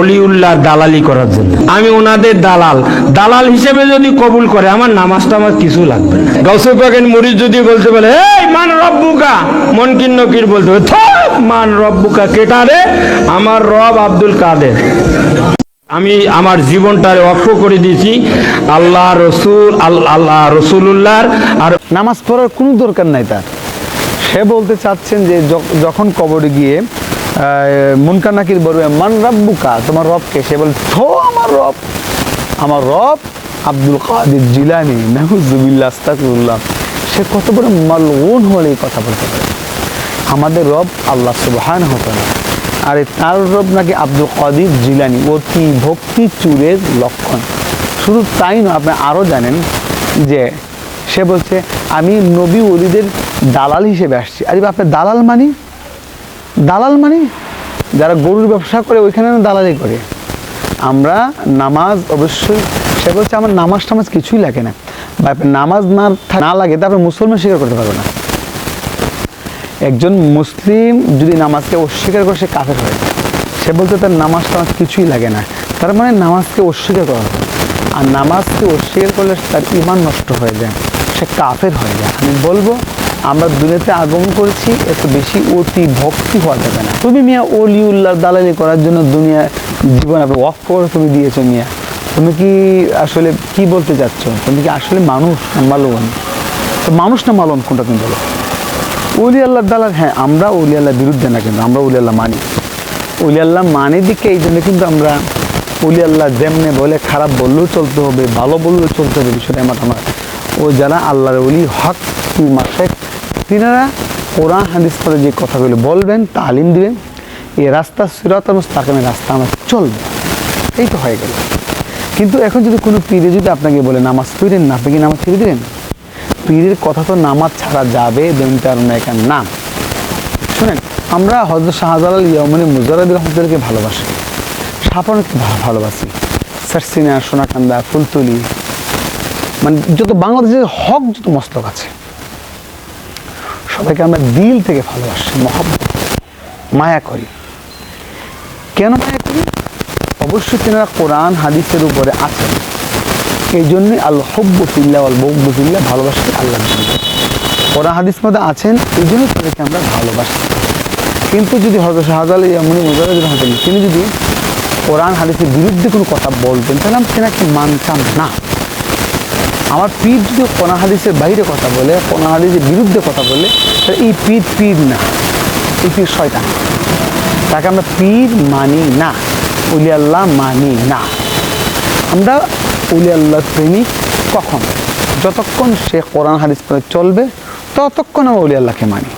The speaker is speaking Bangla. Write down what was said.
অলিউল্লাহ দালালি করার জন্য। আমি ওনাদের দালাল। দালাল হিসেবে যদি কবুল করে, আমার নামাজটা আমার কিছু লাগবে পাকেন যদি বলতে বলে এই মান রব্বুকা? বলতে মান রব্বুকা কেটা রে? আমার রব আব্দুল কাদের। আমি আমার জীবনটারে অক্ষ করে দিয়েছি। আল্লাহ রসুল আল্লাহ রসুল্লাহর আর নামাজ পড়ার কোনো দরকার নাই তার। সে বলতে চাচ্ছেন যে যখন কবরে গিয়ে মুনকার নাকির বলবে, মান রাব্বুকা? তোমার রবকে সে বলে, থো আমার রব। আমার রব আব্দুল কাদের জিলানি নাহুজুবিল্লাহ আস্তাকুল্লাহ সে কত বড় মালউন হলে এই কথা বলতে পারে। আমাদের রব আল্লাহ সুবহান হতো না আরে তার রব নাকি আব্দুল কাদির জিলানি, অতি ভক্তি চুরের লক্ষণ। শুধু তাই নয়, আপনি আরও জানেন যে সে বলছে, আমি নবী ওলিদের দালাল হিসেবে আসছি। আরে আপনি দালাল মানি? দালাল মানে? যারা গরুর ব্যবসা করে, ওইখানে দালালি করে। আমরা নামাজ অবশ্যই, সে বলছে আমার নামাজ টামাজ কিছুই লাগে না। বা নামাজ না না লাগে, তারপরে মুসলমান স্বীকার করতে পারবে না। একজন মুসলিম যদি নামাজকে অস্বীকার করে, সে কাফের হয় সে বলতে তার নামাজ টামাজ কিছুই লাগে না। তার মানে নামাজকে অস্বীকার করা হবে। আর নামাজকে অস্বীকার করলে তার ইমান নষ্ট হয়ে যায়। সে কাফের হয়ে যায়। আমি বলব আমরা দুনিয়াতে আগমন করেছি, এত বেশি অতি ভক্তি হওয়া যাবে না। তুমি মিয়া অলিউল্লাহ দালালি করার জন্য দুনিয়া জীবন আপনি ওয়াক করে তুমি দিয়েছ মিয়া। তুমি কি আসলে কি বলতে চাচ্ছ? তুমি কি আসলে মানুষ না মালুন তো মানুষ না মালুন কোনটা তুমি বলো? অলি আল্লাহ দালাল হ্যাঁ আমরা অলি আল্লাহর বিরুদ্ধে না কিন্তু, আমরা উলি আল্লাহ মানি। অলি আল্লাহ মানি দিকে এই জন্য কিন্তু আমরা অলি আল্লাহ যেমনে বলে খারাপ বললেও চলতে হবে, ভালো বললেও চলতে হবে বিষয়টা আমার আমার ও যারা আল্লাহর উলি হক মাসেক তিনারা কোরআন, হাদিস করে যে কথাগুলো বলবেন, তালিম দিবেন এই রাস্তা সিরাত মুস্তাকিমের রাস্তা আমার চলবে। এই তো হয়ে গেল। কিন্তু এখন যদি কোনো পীরে যদি আপনাকে বলে, নামাজ পড়েন না, আপনি কি নামাজ ছেড়ে দিলেন? পীরের কথা তো নামাজ ছাড়া যাবে দেমতার নায়িকার নাম। শুনেন, আমরা হজরত শাহজালাল ইয়ামনি মুজারদ রহমতুল্লাহকে ভালোবাসি। সাপানকে ভালোবাসি। সারসিনা, সোনাকান্দা, ফুলতুলি মানে যত বাংলাদেশের হক, যত মস্তক আছে, সবাইকে আমরা দিল থেকে ভালোবাসি, মহব্বত মায়া করি। কেন মায়া করি? অবশ্যই তেনারা কোরআন, হাদিসের উপরে আছেন এই জন্যই আল হব্বফিল্লা আল বকবফিল্লা ভালোবাসি আল্লাহ কোরআন, হাদিস মধ্যে আছেন এই জন্য তাদেরকে আমরা ভালোবাসি। কিন্তু যদি হজরত শাহজাল ইয়ামনি মুজাহিদ তিনি যদি কোরআন, হাদিসের বিরুদ্ধে কোনো কথা বলতেন, তাহলে আমি তেনাকে মানতাম না। আমার পীর যদি কোনা হাদিসের বাইরে কথা বলে কোনা হাদিসের বিরুদ্ধে কথা বলে, তাহলে এই পীর পীর না। এই পীর শয়তান। তাকে আমরা পীর মানি না। উলি আল্লাহ মানি না। আমরা উলি আল্লাহ প্রেমিক কখন? যতক্ষণ সে কোরআন হাদিস চলবে, ততক্ষণ আমরা উলি আল্লাহকে মানি।